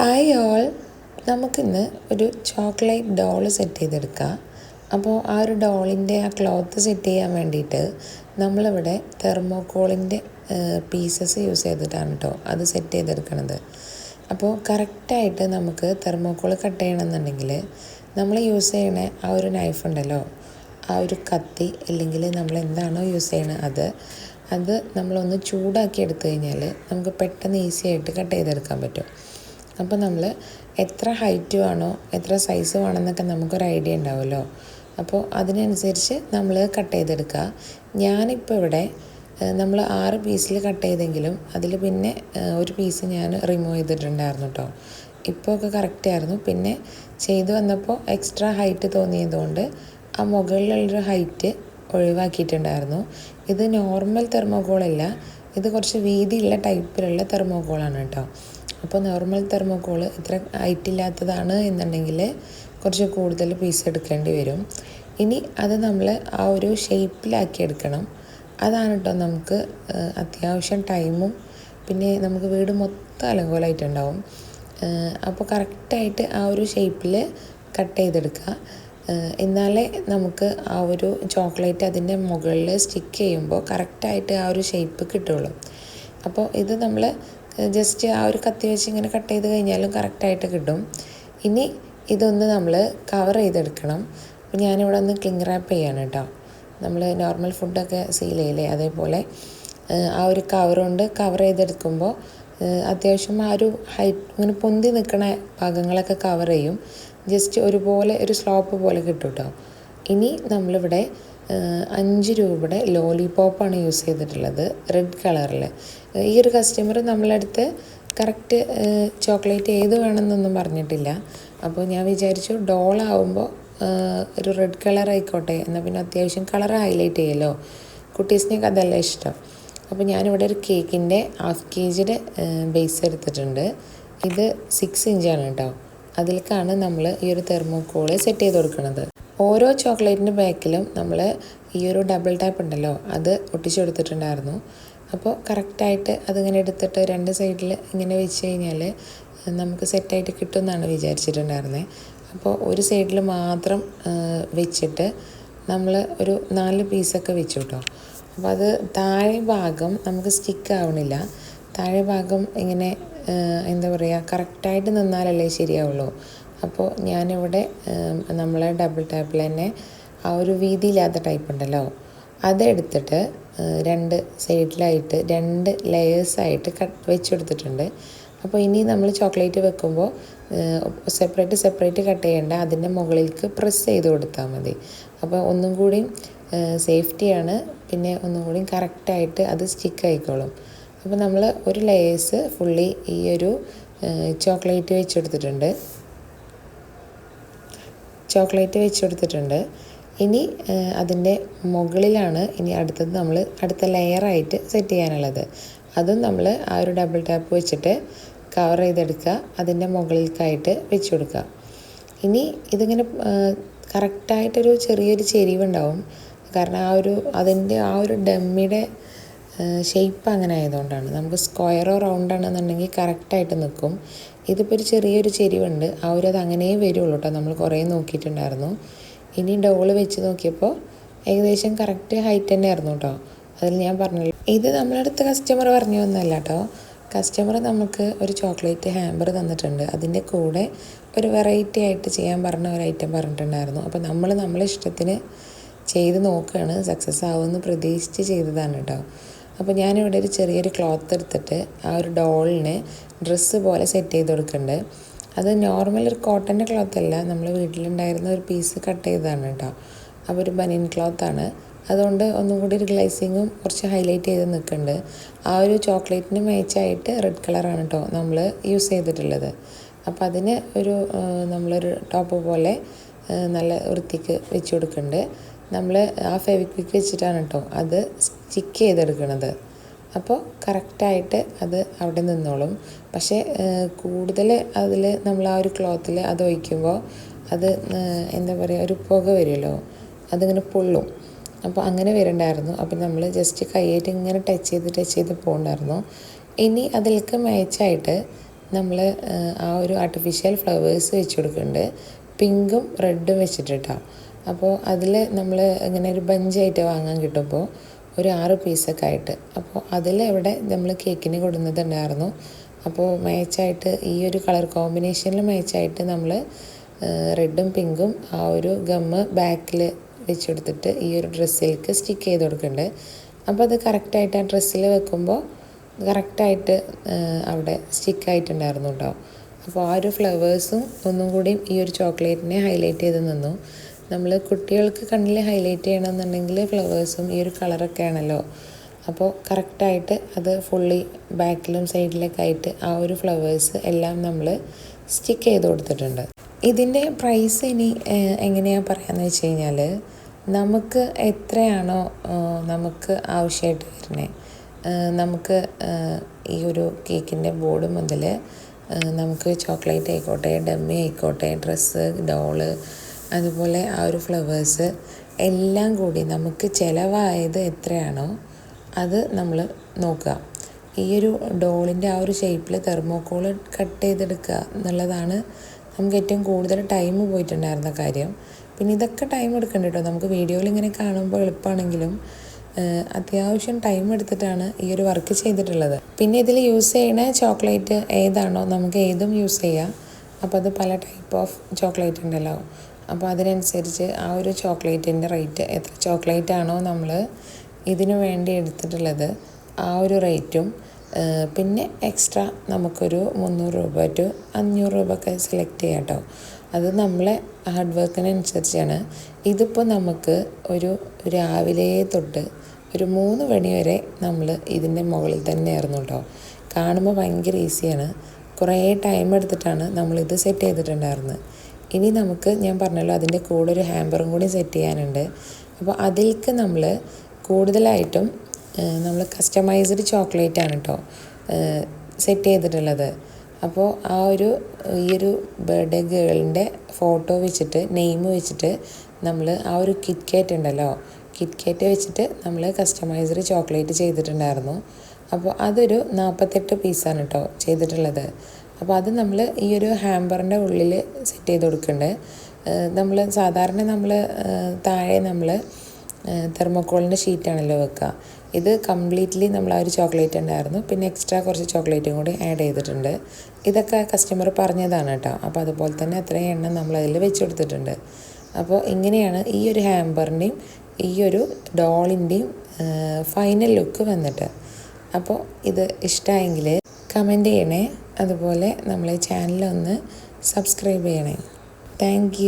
Hi all നമുക്കിന്ന് ഒരു chocolate doll set ചെയ്തെടുക്കാം. അപ്പോൾ ആ ഒരു ഡോളിന്റെ ആ ക്ലോത്ത് സെറ്റ് ചെയ്യാൻ വേണ്ടിയിട്ട് നമ്മളിവിടെ തെർമോക്കോളിന്റെ പീസസ് യൂസ് ചെയ്തിട്ടാണ് കേട്ടോ അത് സെറ്റ് ചെയ്തെടുക്കണത്. അപ്പോൾ കറക്റ്റായിട്ട് നമുക്ക് തെർമോക്കോൾ കട്ട് ചെയ്യണമെന്നുണ്ടെങ്കിൽ നമ്മൾ യൂസ് ചെയ്യണ ആ ഒരു നൈഫ് ഉണ്ടല്ലോ ആ ഒരു കത്തി അല്ലെങ്കിൽ നമ്മൾ എന്താണോ യൂസ് ചെയ്യണത് അത് അത് നമ്മളൊന്ന് ചൂടാക്കി എടുത്തു കഴിഞ്ഞാൽ നമുക്ക് പെട്ടെന്ന് ഈസി ആയിട്ട് കട്ട് ചെയ്തെടുക്കാൻ പറ്റും. അപ്പോൾ നമ്മൾ എത്ര ഹൈറ്റ് വേണോ എത്ര സൈസ് വേണമെന്നൊക്കെ നമുക്കൊരു ഐഡിയ ഉണ്ടാവുമല്ലോ. അപ്പോൾ അതിനനുസരിച്ച് നമ്മൾ കട്ട് ചെയ്തെടുക്കുക. ഞാനിപ്പോൾ ഇവിടെ നമ്മൾ ആറ് പീസിൽ കട്ട് ചെയ്തെങ്കിലും അതിൽ പിന്നെ ഒരു പീസ് ഞാൻ റിമൂവ് ചെയ്തിട്ടുണ്ടായിരുന്നു കേട്ടോ ഇപ്പോൾ ഒക്കെ കറക്റ്റായിരുന്നു പിന്നെ ചെയ്തു വന്നപ്പോൾ എക്സ്ട്രാ ഹൈറ്റ് തോന്നിയതുകൊണ്ട് ആ മുകളിലുള്ളൊരു ഹൈറ്റ് ഒഴിവാക്കിയിട്ടുണ്ടായിരുന്നു. ഇത് നോർമൽ തെർമോകോളല്ല ഇത് കുറച്ച് വീതിയുള്ള ടൈപ്പിലുള്ള തെർമോകോളാണ് കേട്ടോ അപ്പോൾ നോർമൽ തെർമോക്കോൾ ഇത്ര ഹൈറ്റില്ലാത്തതാണ് എന്നുണ്ടെങ്കിൽ കുറച്ച് കൂടുതൽ പീസ് എടുക്കേണ്ടി വരും. ഇനി അത് നമ്മൾ ആ ഒരു ഷേപ്പിലാക്കി എടുക്കണം. അതാണ് കേട്ടോ നമുക്ക് അത്യാവശ്യം ടൈമും പിന്നെ നമുക്ക് വീട് മൊത്തം അലങ്കോലമായിട്ടുണ്ടാവും അപ്പോൾ കറക്റ്റായിട്ട് ആ ഒരു ഷേപ്പിൽ കട്ട് ചെയ്തെടുക്കുക എന്നാലേ നമുക്ക് ആ ഒരു ചോക്ലേറ്റ് അതിന്റെ മുകളിൽ സ്റ്റിക്ക് ചെയ്യുമ്പോൾ കറക്റ്റായിട്ട് ആ ഒരു ഷേപ്പ് കിട്ടുള്ളൂ. അപ്പോൾ ഇത് നമ്മൾ ജസ്റ്റ് ആ ഒരു കത്തി വെച്ച് ഇങ്ങനെ കട്ട് ചെയ്ത് കഴിഞ്ഞാലും കറക്റ്റായിട്ട് കിട്ടും. ഇനി ഇതൊന്ന് നമ്മൾ കവർ ചെയ്തെടുക്കണം. അപ്പോൾ ഞാനിവിടെ ഒന്ന് ക്ലിങ് റാപ്പ് ചെയ്യാണ് കേട്ടോ നമ്മൾ നോർമൽ ഫുഡൊക്കെ സീൽ ചെയ്യില്ലേ? അതേപോലെ ആ ഒരു കവർ കൊണ്ട് കവർ ചെയ്തെടുക്കുമ്പോൾ അത്യാവശ്യം ആ ഒരു ഹൈറ്റ് ഇങ്ങനെ പൊന്തി നിൽക്കുന്ന ഭാഗങ്ങളൊക്കെ കവർ ചെയ്യും. ജസ്റ്റ് ഒരുപോലെ ഒരു സ്ലോപ്പ് പോലെ കിട്ടും കേട്ടോ ഇനി നമ്മളിവിടെ അഞ്ച് രൂപയുടെ ലോലിപോപ്പാണ് യൂസ് ചെയ്തിട്ടുള്ളത് റെഡ് കളറിൽ ഈ ഒരു കസ്റ്റമർ നമ്മളടുത്ത് കറക്റ്റ് ചോക്ലേറ്റ് ഏത് വേണമെന്നൊന്നും പറഞ്ഞിട്ടില്ല. അപ്പോൾ ഞാൻ വിചാരിച്ചു ഡോളാവുമ്പോൾ ഒരു റെഡ് കളർ ആയിക്കോട്ടെ എന്നാൽ പിന്നെ അത്യാവശ്യം കളർ ഹൈലൈറ്റ് ചെയ്യല്ലോ കുട്ടീസിനൊക്കെ അതല്ല ഇഷ്ടം. അപ്പോൾ ഞാനിവിടെ ഒരു കേക്കിന്റെ ഹാഫ് കെ ജിയുടെ ബേസ് എടുത്തിട്ടുണ്ട്. ഇത് സിക്സ് ഇഞ്ചാണ് കേട്ടോ അതിലേക്കാണ് നമ്മൾ ഈ ഒരു തെർമോക്കോൾ സെറ്റ് ചെയ്ത് കൊടുക്കുന്നത് ഓരോ ചോക്ലേറ്റിന്റെ ബാക്കിലും നമ്മൾ ഈ ഒരു ഡബിൾ ടാപ്പ് ഉണ്ടല്ലോ അത് ഒട്ടിച്ചു കൊടുത്തിട്ടുണ്ടായിരുന്നു അപ്പോൾ കറക്റ്റായിട്ട് അതിങ്ങനെ എടുത്തിട്ട് രണ്ട് സൈഡിൽ ഇങ്ങനെ വെച്ച് കഴിഞ്ഞാൽ നമുക്ക് സെറ്റായിട്ട് കിട്ടുമെന്നാണ് വിചാരിച്ചിട്ടുണ്ടായിരുന്നത് അപ്പോൾ ഒരു സൈഡിൽ മാത്രം വെച്ചിട്ട് നമ്മൾ ഒരു നാല് പീസൊക്കെ വെച്ചു കേട്ടോ അപ്പോൾ അത് താഴെ ഭാഗം നമുക്ക് സ്റ്റിക്ക് ആവണില്ല. താഴെ ഭാഗം ഇങ്ങനെ എന്താ പറയുക കറക്റ്റായിട്ട് നിന്നാലല്ലേ ശരിയാവുള്ളൂ. അപ്പോൾ ഞാനിവിടെ നമ്മളെ ഡബിൾ ടാപ്പിൽ തന്നെ ആ ഒരു വീതിയില്ലാത്ത ടൈപ്പ് ഉണ്ടല്ലോ. അതെടുത്തിട്ട് രണ്ട് സൈഡിലായിട്ട് രണ്ട് ലെയേഴ്സായിട്ട് കട്ട് വെച്ചെടുത്തിട്ടുണ്ട്. അപ്പോൾ ഇനി നമ്മൾ ചോക്ലേറ്റ് വെക്കുമ്പോൾ സെപ്പറേറ്റ് സെപ്പറേറ്റ് കട്ട് ചെയ്യേണ്ട അതിന്റെ മുകളിലേക്ക് പ്രസ് ചെയ്ത് കൊടുത്താൽ മതി. അപ്പോൾ ഒന്നും കൂടി സേഫ്റ്റിയാണ് പിന്നെ ഒന്നും കൂടി കറക്റ്റായിട്ട് അത് സ്റ്റിക്ക് ആയിക്കോളും. അപ്പോൾ നമ്മൾ ഒരു ലെയേഴ്സ് ഫുള്ളി ഈ ഒരു ചോക്ലേറ്റ് വെച്ച് കൊടുത്തിട്ടുണ്ട് ചോക്ലേറ്റ് വെച്ച് കൊടുത്തിട്ടുണ്ട് ഇനി അതിന്റെ മുകളിലാണ് ഇനി അടുത്തത് നമ്മൾ അടുത്ത ലെയറായിട്ട് സെറ്റ് ചെയ്യാനുള്ളത്. അതും നമ്മൾ ആ ഒരു ഡബിൾ ടാപ്പ് വെച്ചിട്ട് കവർ ചെയ്തെടുക്കുക. അതിന്റെ മുകളിലേക്കായിട്ട് വെച്ച് കൊടുക്കുക ഇനി ഇതിങ്ങനെ കറക്റ്റായിട്ടൊരു ചെറിയൊരു ചെരിവുണ്ടാവും. കാരണം ആ ഒരു അതിന്റെ ആ ഒരു ഡമ്മിയുടെ ഷേപ്പ് അങ്ങനെ ആയതുകൊണ്ടാണ്. നമുക്ക് സ്ക്വയറോ റൗണ്ടാണെന്നുണ്ടെങ്കിൽ കറക്റ്റായിട്ട് നിൽക്കും. ഇതിപ്പോൾ ഒരു ചെറിയൊരു ചെരിവുണ്ട്. ആ ഒരു അങ്ങനെ വരുള്ളൂ കേട്ടോ നമ്മൾ കുറേ നോക്കിയിട്ടുണ്ടായിരുന്നു. ഇനി ഡോൾ വെച്ച് നോക്കിയപ്പോൾ ഏകദേശം കറക്റ്റ് ഹൈറ്റ് തന്നെ ആയിരുന്നു കേട്ടോ അതിൽ ഞാൻ പറഞ്ഞില്ല. ഇത് നമ്മളടുത്ത് കസ്റ്റമർ പറഞ്ഞു ഒന്നല്ല കേട്ടോ കസ്റ്റമർ നമുക്ക് ഒരു ചോക്ലേറ്റ് ഹാമ്പർ തന്നിട്ടുണ്ട്. അതിന്റെ കൂടെ ഒരു വെറൈറ്റി ആയിട്ട് ചെയ്യാൻ പറഞ്ഞ ഒരു ഐറ്റം പറഞ്ഞിട്ടുണ്ടായിരുന്നു. അപ്പോൾ നമ്മൾ നമ്മളെ ഇഷ്ടത്തിന് ചെയ്ത് നോക്കുകയാണ് സക്സസ് ആവുമെന്ന് പ്രതീക്ഷിച്ച് ചെയ്തതാണ് കേട്ടോ അപ്പോൾ ഞാനിവിടെ ഒരു ചെറിയൊരു ക്ലോത്ത് എടുത്തിട്ട് ആ ഒരു ഡോളിന് ഡ്രസ്സ് പോലെ സെറ്റ് ചെയ്ത് കൊടുക്കുന്നുണ്ട്. അത് നോർമൽ ഒരു കോട്ടന്റെ ക്ലോത്ത് അല്ല. നമ്മൾ വീട്ടിലുണ്ടായിരുന്ന ഒരു പീസ് കട്ട് ചെയ്തതാണ് കേട്ടോ അപ്പോൾ ഒരു ബനിയൻ ക്ലോത്താണ് അതുകൊണ്ട് ഒന്നും കൂടി ഒരു ഗ്ലൈസിങ്ങും കുറച്ച് ഹൈലൈറ്റ് ചെയ്ത് നിൽക്കുന്നുണ്ട്. ആ ഒരു ചോക്ലേറ്റിന് മേച്ചായിട്ട് റെഡ് കളറാണ് കേട്ടോ നമ്മൾ യൂസ് ചെയ്തിട്ടുള്ളത്. അപ്പോൾ അതിന് ഒരു നമ്മളൊരു ടോപ്പ് പോലെ നല്ല വൃത്തിക്ക് വെച്ച് കൊടുക്കുന്നുണ്ട്. നമ്മൾ ആ ഫെവിക്വിക്ക് വെച്ചിട്ടാണ് കേട്ടോ അത് സ്റ്റിക്ക് ചെയ്തെടുക്കുന്നത് അപ്പോൾ കറക്റ്റായിട്ട് അത് അവിടെ നിന്നോളും. പക്ഷേ കൂടുതൽ അതിൽ നമ്മൾ ആ ഒരു ക്ലോത്തിൽ അത് ഒഴിക്കുമ്പോൾ അത് എന്താ പറയുക ഒരു പുക വരുമല്ലോ അതിങ്ങനെ പൊള്ളും. അപ്പോൾ അങ്ങനെ വരണ്ടായിരുന്നു. അപ്പോൾ നമ്മൾ ജസ്റ്റ് കൈയായിട്ട് ഇങ്ങനെ ടച്ച് ചെയ്ത് ടച്ച് ചെയ്ത് പോകണ്ടായിരുന്നു. ഇനി അതിലേക്ക് മാച്ചായിട്ട് നമ്മൾ ആ ഒരു ആർട്ടിഫിഷ്യൽ ഫ്ലവേഴ്സ് വെച്ച് കൊടുക്കുന്നുണ്ട് പിങ്കും റെഡും വെച്ചിട്ടിട്ടോ. അപ്പോൾ അതിൽ നമ്മൾ ഇങ്ങനെ ഒരു ബഞ്ചായിട്ട് വാങ്ങാൻ കിട്ടുമ്പോൾ ഒരു ആറ് പീസൊക്കെ ആയിട്ട്. അപ്പോൾ അതിൽ ഇവിടെ നമ്മൾ കേക്കിന് കൊടുക്കുന്നുണ്ടായിരുന്നു അപ്പോൾ മാച്ചായിട്ട് ഈ ഒരു കളർ കോമ്പിനേഷനിൽ മാച്ചായിട്ട് നമ്മൾ റെഡും പിങ്കും ആ ഒരു ഗമ്മ് ബാക്കിൽ വെച്ചെടുത്തിട്ട് ഈ ഒരു ഡ്രസ്സിലേക്ക് സ്റ്റിക്ക് ചെയ്ത് കൊടുക്കുന്നുണ്ട് അപ്പോൾ അത് കറക്റ്റായിട്ട് ആ ഡ്രസ്സിൽ വെക്കുമ്പോൾ കറക്റ്റായിട്ട് അവിടെ സ്റ്റിക്കായിട്ടുണ്ടായിരുന്നു കേട്ടോ അപ്പോൾ ആ ഒരു ഫ്ലവേഴ്സും ഒന്നും കൂടി ഈ ഒരു ചോക്ലേറ്റിനെ ഹൈലൈറ്റ് ചെയ്ത് നിന്നു. നമ്മൾ കുട്ടികൾക്ക് കണ്ണിൽ ഹൈലൈറ്റ് ചെയ്യണമെന്നുണ്ടെങ്കിൽ ഫ്ലവേഴ്സും ഈ ഒരു കളറൊക്കെ ആണല്ലോ. അപ്പോൾ കറക്റ്റായിട്ട് അത് ഫുള്ളി ബാക്കിലും സൈഡിലൊക്കെ ആയിട്ട് ആ ഒരു ഫ്ലവേഴ്സ് എല്ലാം നമ്മൾ സ്റ്റിക്ക് ചെയ്ത് കൊടുത്തിട്ടുണ്ട്. ഇതിന്റെ പ്രൈസ് ഇനി എങ്ങനെയാണ് പറയാമെന്ന് വെച്ച് കഴിഞ്ഞാൽ നമുക്ക് എത്രയാണോ നമുക്ക് ആവശ്യമായിട്ട് വരുന്നത് നമുക്ക് ഈ ഒരു കേക്കിന്റെ ബോർഡ് മുതൽ നമുക്ക് ചോക്ലേറ്റ് ആയിക്കോട്ടെ ഡമ്മി ആയിക്കോട്ടെ ഡ്രസ്സ് ഡോൾ അതുപോലെ ആ ഒരു ഫ്ലവേഴ്സ് എല്ലാം കൂടി നമുക്ക് ചിലവായത് എത്രയാണോ അത് നമ്മൾ നോക്കുക. ഈ ഒരു ഡോളിന്റെ ആ ഒരു ഷേപ്പിൽ തെർമോക്കോൾ കട്ട് ചെയ്തെടുക്കുക എന്നുള്ളതാണ് നമുക്ക് ഏറ്റവും കൂടുതൽ ടൈം പോയിട്ടുണ്ടായിരുന്ന കാര്യം. പിന്നെ ഇതൊക്കെ ടൈം എടുക്കണ്ട കേട്ടോ നമുക്ക് വീഡിയോയിൽ ഇങ്ങനെ കാണുമ്പോൾ എളുപ്പമാണെങ്കിലും അത്യാവശ്യം ടൈം എടുത്തിട്ടാണ് ഈ ഒരു വർക്ക് ചെയ്തിട്ടുള്ളത്. പിന്നെ ഇതിൽ യൂസ് ചെയ്യുന്ന ചോക്ലേറ്റ് ഏതാണോ നമുക്ക് ഏതും യൂസ് ചെയ്യാം. അപ്പോൾ അത് പല ടൈപ്പ് ഓഫ് ചോക്ലേറ്റ് ഉണ്ടല്ലോ. അപ്പോൾ അതിനനുസരിച്ച് ആ ഒരു ചോക്ലേറ്റിന്റെ റേറ്റ് എത്ര ചോക്ലേറ്റ് ആണോ നമ്മൾ ഇതിനു വേണ്ടി എടുത്തിട്ടുള്ളത് ആ ഒരു റേറ്റും പിന്നെ എക്സ്ട്രാ നമുക്കൊരു മുന്നൂറ് രൂപ ടു അഞ്ഞൂറ് രൂപ ഒക്കെ സെലക്ട് ചെയ്യാം കേട്ടോ. അത് നമ്മളെ ഹാർഡ് വർക്കിനനുസരിച്ചാണ്. ഇതിപ്പോൾ നമുക്ക് ഒരു രാവിലെ തൊട്ട് ഒരു മൂന്ന് മണി വരെ നമ്മൾ ഇതിന്റെ മുകളിൽ തന്നെ ആയിരുന്നു കേട്ടോ. കാണുമ്പോൾ ഭയങ്കര ഈസിയാണ്. കുറേ ടൈം എടുത്തിട്ടാണ് നമ്മളിത് സെറ്റ് ചെയ്തിട്ടുണ്ടായിരുന്നത്. ഇനി നമുക്ക് ഞാൻ പറഞ്ഞല്ലോ അതിന്റെ കൂടെ ഒരു ഹാമ്പറും കൂടി സെറ്റ് ചെയ്യാനുണ്ട്. അപ്പോൾ അതിലേക്ക് നമ്മൾ കൂടുതലായിട്ടും നമ്മൾ കസ്റ്റമൈസ്ഡ് ചോക്ലേറ്റ് ആണ് കേട്ടോ സെറ്റ് ചെയ്തിട്ടുള്ളത്. അപ്പോൾ ആ ഒരു ഈ ഒരു ബർത്ത്ഡേ ഗേളിന്റെ ഫോട്ടോ വെച്ചിട്ട് നെയിം വെച്ചിട്ട് നമ്മൾ ആ ഒരു കിറ്റ് കാറ്റ് ഉണ്ടല്ലോ കിറ്റ് കാറ്റ് വെച്ചിട്ട് നമ്മൾ കസ്റ്റമൈസ്ഡ് ചോക്ലേറ്റ് ചെയ്തിട്ടുണ്ടായിരുന്നു. അപ്പോൾ അതൊരു നാൽപ്പത്തെട്ട് പീസാണ് കേട്ടോ ചെയ്തിട്ടുള്ളത്. അപ്പോൾ അത് നമ്മൾ ഈ ഒരു ഹാമ്പറിന്റെ ഉള്ളിൽ സെറ്റ് ചെയ്ത് കൊടുക്കുന്നുണ്ട് നമ്മൾ സാധാരണ നമ്മൾ താഴെ നമ്മൾ തെർമോക്കോളിന്റെ ഷീറ്റാണല്ലോ വെക്കുക. ഇത് കംപ്ലീറ്റ്ലി നമ്മൾ ആ ഒരു ചോക്ലേറ്റ് ഉണ്ടായിരുന്നു. പിന്നെ എക്സ്ട്രാ കുറച്ച് ചോക്ലേറ്റും കൂടി ആഡ് ചെയ്തിട്ടുണ്ട്. ഇതൊക്കെ കസ്റ്റമർ പറഞ്ഞതാണ് കേട്ടോ. അപ്പോൾ അതുപോലെ തന്നെ അത്രയും എണ്ണം നമ്മൾ അതിൽ വെച്ച് കൊടുത്തിട്ടുണ്ട്. അപ്പോൾ ഇങ്ങനെയാണ് ഈ ഒരു ഹാമ്പറിന്റെയും ഈ ഒരു ഡോളിന്റെയും ഫൈനൽ ലുക്ക് വന്നിട്ട്. അപ്പോൾ ഇത് ഇഷ്ടമായെങ്കിൽ കമന്റ് ചെയ്യണേ. അതുപോലെ നമ്മളെ ചാനലൊന്ന് സബ്സ്ക്രൈബ് ചെയ്യണേ. താങ്ക്